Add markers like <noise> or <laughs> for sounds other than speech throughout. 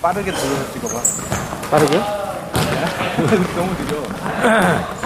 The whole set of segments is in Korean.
빠르게 돌려서 찍어봐. 빠르게? <laughs> 너무 느려. <clears throat>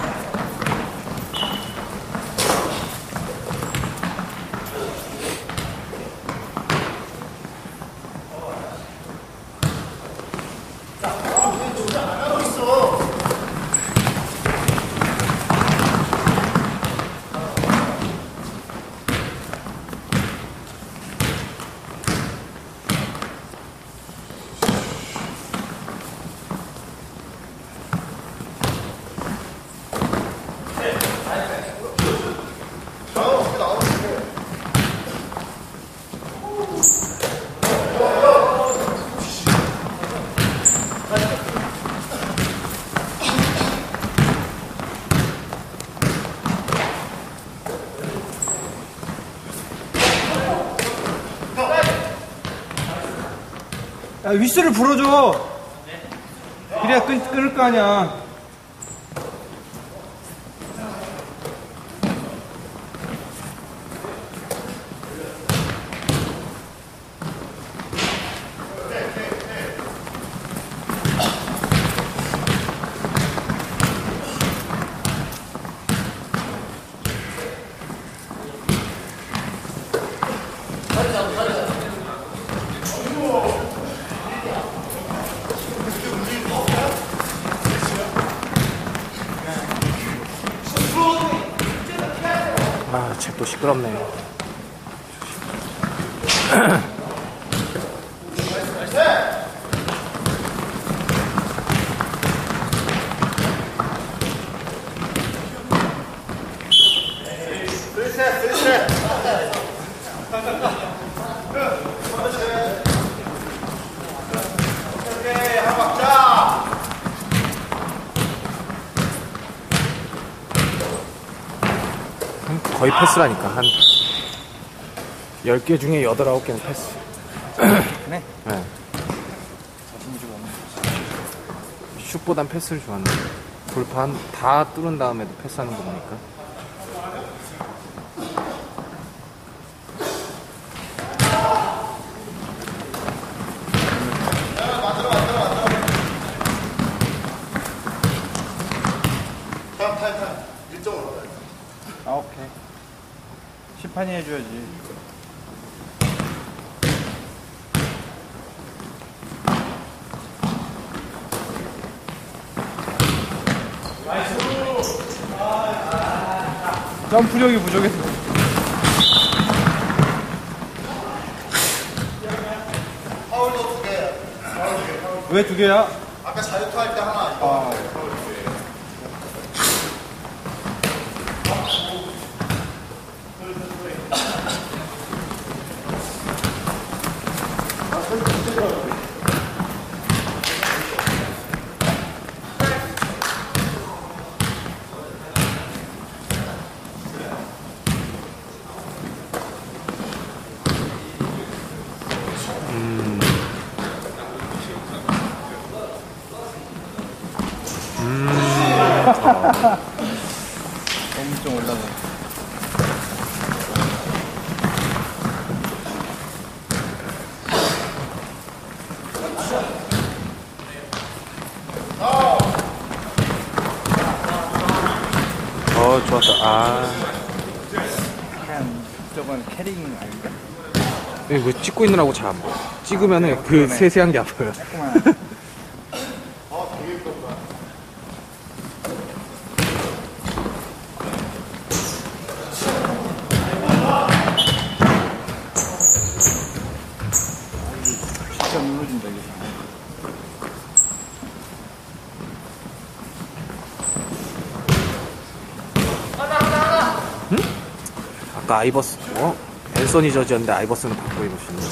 야, 휘스를 불어줘. 그래야 끊, 끊을 거 아니야. 아, 쟤 또 시끄럽네. 거의 패스라니까. 한 10개 중에 8, 9개는 패스. <clears throat> 네. 없네. 슛보단 패스를 좋아하는데. 돌판 다 뚫은 다음에도 패스하는 거 보니까. 심판이 해줘야지. 점프력이 부족해서. 파울도 두 개. 왜 두 개야? 아까 자유투 할 때 하나. 아, 어, 좋았다. 아, 한 저건 캐링 아닌가? 이거 왜 찍고 있느라고 잠. 찍으면은 그 세세한 게 아파요. 조그만. <laughs> 진짜 눌러준다 이게. 아까 아이버스, 어? 앤서니 저지였는데 아이버스는 바꿔 입으시네.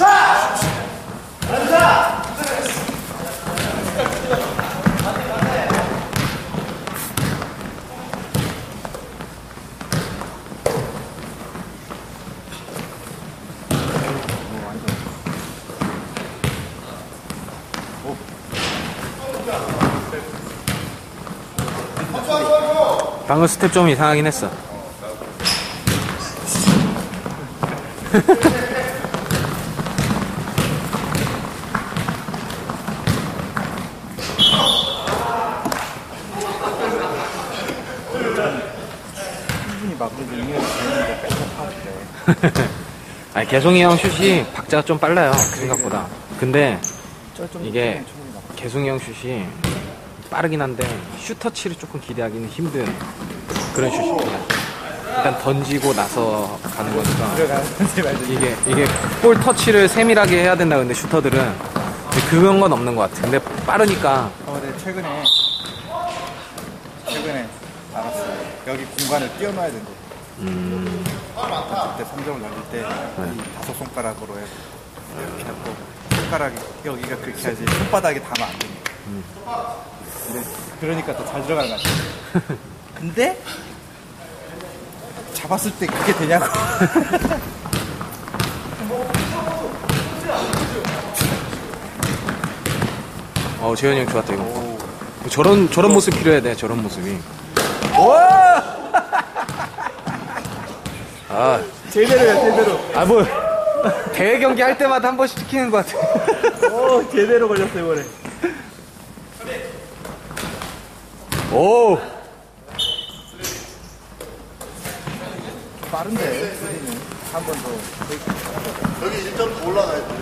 방금 스텝 좀 이상하긴 했어. <laughs> 아니 개송이 형 슛이 박자가 좀 빨라요 그 생각보다. 근데 이게 개송이 형 슛이 빠르긴 한데 슈터치를 조금 기대하기는 힘든 그런 슛입니다. 일단 던지고 나서 가는 거니까 이게 이게 볼 터치를 세밀하게 해야 된다 근데 슈터들은 근데 그런 건 없는 것 같아. 근데 빠르니까. 어, 네, 최근에. 최근에 알았어요. 여기 공간을 띄워놔야 된대. 음, 그때 3점을 날릴 때 이 다섯 손가락으로 해 이렇게 잡고 손가락이 여기가 그렇게 하지 손바닥에 닿으면 안 됩니다. 근데 그러니까 더 잘 들어가는 것 같아요. <laughs> 근데 잡았을 때 그게 되냐고. <laughs> 어 재현이 형 좋았다 이거. 저런 저런 모습 필요해야 돼 저런 모습이. 아, 제대로야 제대로. 아 뭐 대회 경기 할 때마다 한 번씩 시키는 것 같아. 오 <laughs> 제대로 걸렸어 이번에. 오, 빠른데 우리는 한번 더 여기 1점 더 올라가야 돼.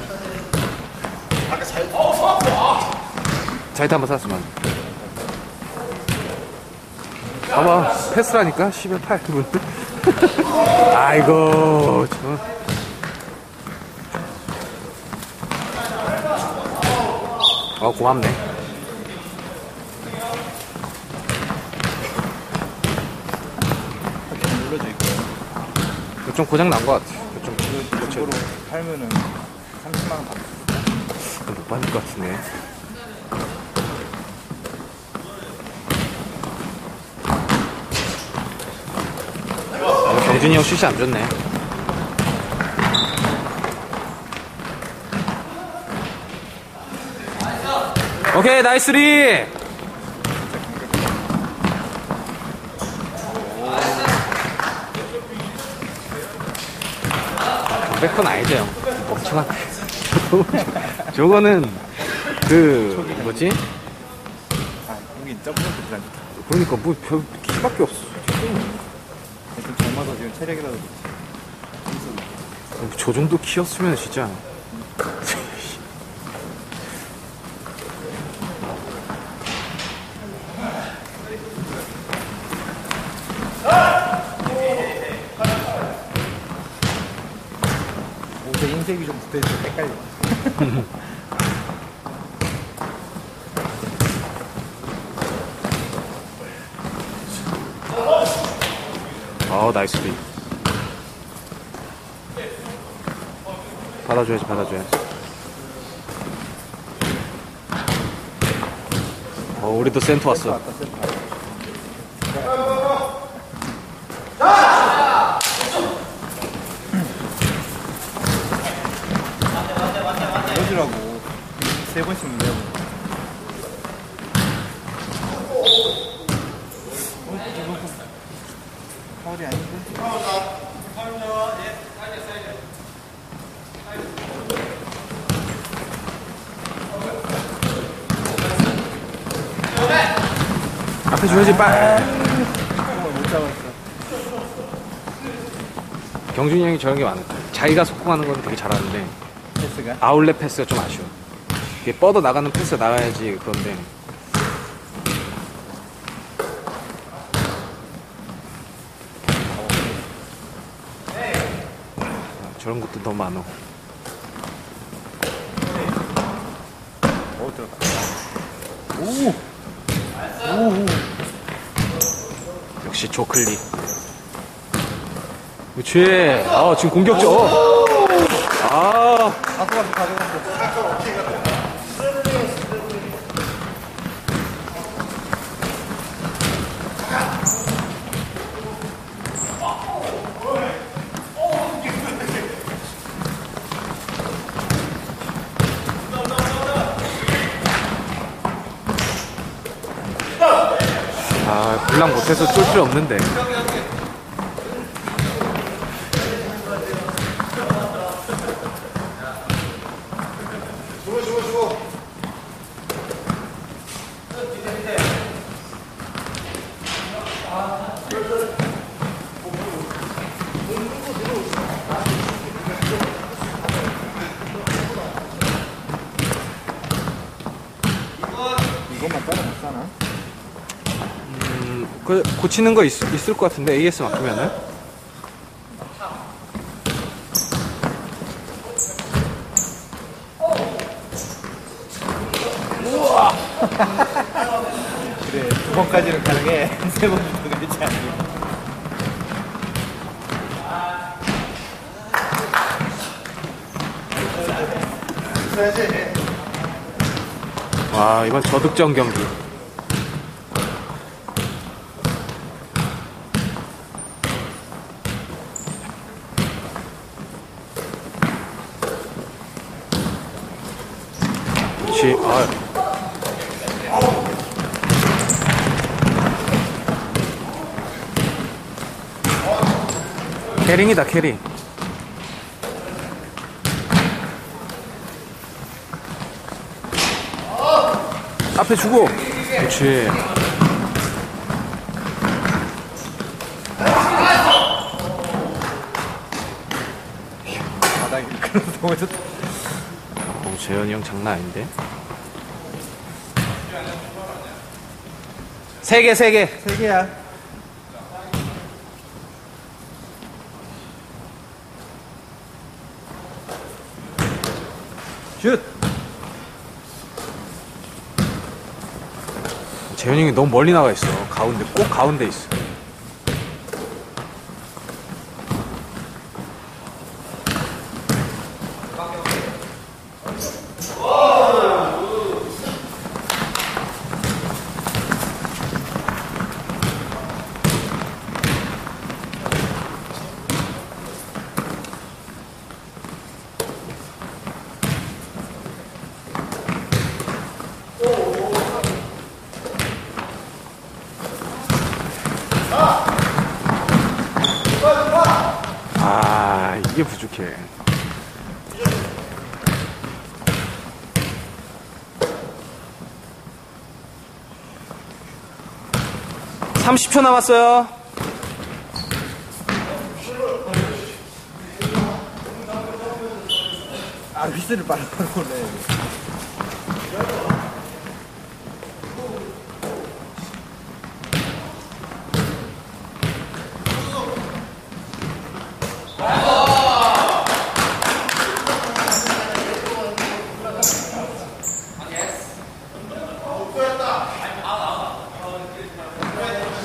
아까 자유투. 자이트 한번 쐈으면. 봐봐 패스라니까 10에 8 분. <laughs> 아이고 저. 어 고맙네. 눌러 좀 고장 난 것 같아. 좀 이쪽으로 팔면은 30만 원 받고 못 받을 것 같은데. 어, 경준이 형 슛이 안 좋네. 오케이, 나이스 리! 백건 아니죠, 형. 멍청한. <laughs> 저거는, 그, 뭐지? 아 여긴 점프도 그냥 그러니까 뭐, 별, 키밖에 없어. 좀 젊어서 지금 체력이라도 저 정도 키였으면 진짜. 흰색이 좀 붙어있어 헷갈려 <laughs> 아 나이스 리. 받아줘야지, 받아줘야지. 어, 우리도 센터 왔어. 왔다 센터 이러지라고 세 번씩? 이거 파울이 아닌데? 앞에 줘야지, 빨. 정말 못 잡았어 경준이 형이 저런 게 많아. 자기가 속공하는 건 되게 잘하는데, 패스가 아울렛 패스가 좀 아쉬워. 이게 뻗어 나가는 패스가 나가야지, 그런데. 아, 저런 것도 너무 많아. 어 들어가 오! 오! 역시 조클리. 그렇지. 아, 지금 공격적. 어. 아, 가져갔어 가져갔어 못해서 쫄 필요 없는데. 고치는 거 있, 있을 것 같은데 AS 맡기면은? 그래 두 번까지는 가능해. <laughs> 세 번부터 그렇지 않니 와 이번 저득점 경기 그렇지 아. 캐링이다 캐링. 앞에 주고. 그렇지. 바닥에 그래서 너무 좋다 어, 재현이 형 장난 아닌데? 세 개 세 개. 세 개야. 슛! 재현이 형이 너무 멀리 나가 있어. 가운데 꼭 가운데 있어 아 이게 부족해. (30초) 남았어요. 아 휘슬을 빨리 빨리 보내